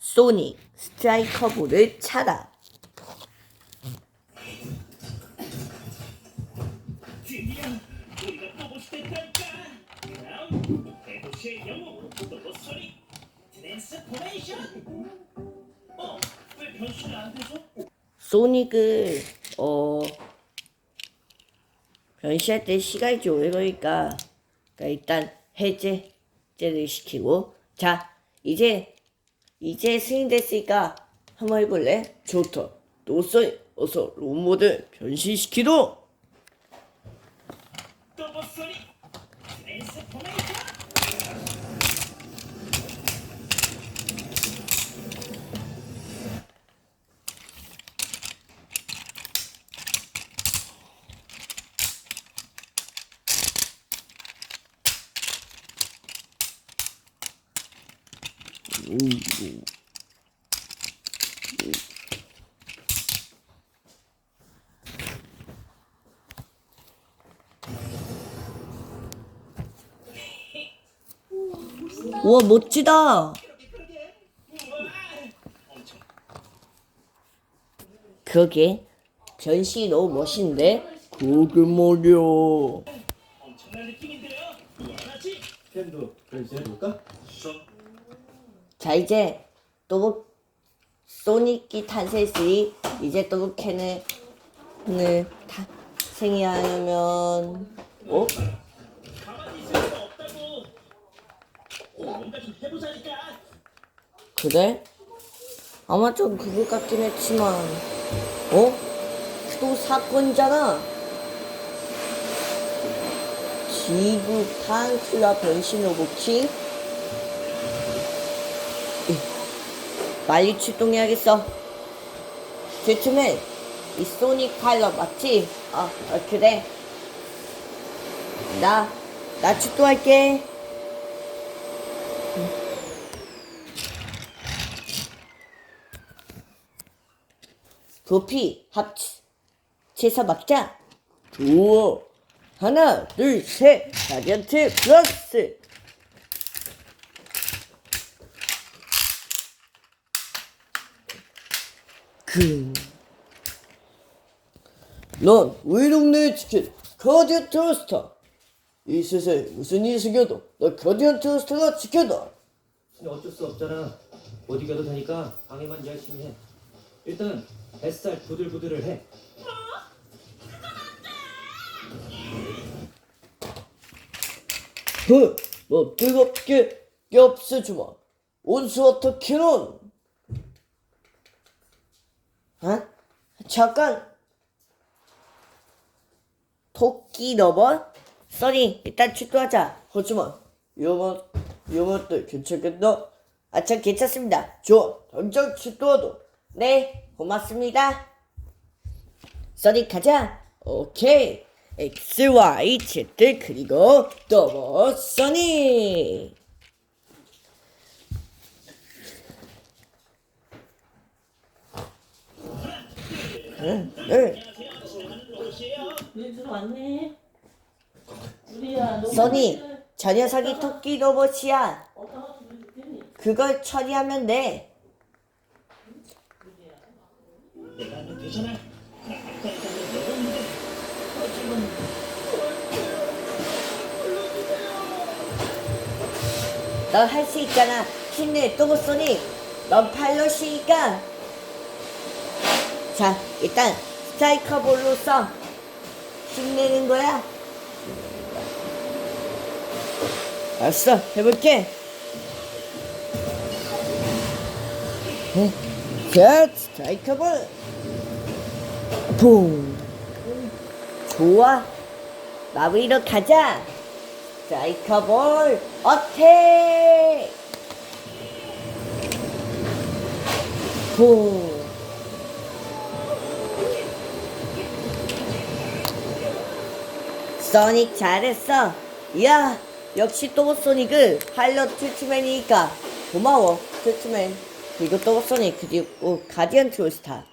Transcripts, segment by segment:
소닉 스트라이커 볼을 차라. 드디어 우리가 또봇이 됐다니까 다음 대도시의 영웅 또봇 소리 트랜스포메이션 어? 왜 변신이 안 되죠? 소닉을 어 변시할 때 시간이 좀 오래 걸리니까 그러니까 일단 해제제를 시키고 자 이제 이제 승인됐으니까 한번 해볼래? 좋다 노소 어서 롬모드 변신시키도 또봇 소리 트랜스포메이션 우와 멋지다 그러게 변신이 너무 멋있는데 그러게 말이야 엄청난 느낌인데요? 원하지? 팬도 변신해볼까? 자 이제 또 소닉이 탄생했으니 이제 또 캔을 탄생하려면 어? 그래? 아마 좀 그거 같긴 했지만 어? 또 사건이잖아 지구 탄클라 변신 로봇킹 빨리 출동해야겠어. 제트맨 이 소닉 파일럿 맞지? 어, 어 그래. 나, 나 출동할게. 도피 합치해서 막자. 좋아. 하나 둘 셋. 라디언트 플러스 넌 우리 동네에 지킨 가디언 트러스터 이 세상에 무슨 일이 생겨도 너 가디언 트러스터가 지켜다 근데 어쩔 수 없잖아. 어디 가도 되니까 방해만 열심히 해. 일단 뱃살 부들부들을 해. 흐, 너 뜨겁게 엽세주마. 온수워터 캐논. 어? 잠깐. 토끼 러버? 써니, 일단 출동하자. 하지만, 이번, 이번도 괜찮겠나? 아, 전 괜찮습니다. 좋아, 당장 출동하도. 네, 고맙습니다. 써니 가자. 오케이. X, Y, Z 그리고 더버 써니. 응, 응. 왔네. 우리야, 너 써니, 저 녀석이 토끼 로봇이야. 어디다가 그걸 처리하면 돼. 내가 하면 되잖아 나 아까 했던 거 먹었는데 하지만 너할수 있잖아. 힘내, 또보 써니. 넌 파일럿이니까. 자, 일단 스트라이커 볼로 써. 힘내는 거야. 알았어, 해볼게. 응. 자, 스트라이커 볼. 붕. 좋아. 마무리로 가자. 스트라이커 볼 어택. 붕. 소닉 잘했어. 이야, 역시 또 소닉은 파일럿 트리트맨이니까 고마워, 트리트맨. 그리고 또 소닉 그리고 가디언 트로스타.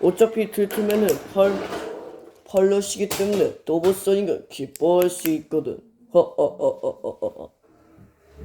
어차피 트리트맨은 펄 펄럿이기 때문에 또보 소닉은 기뻐할 수 있거든. 허허허허허허.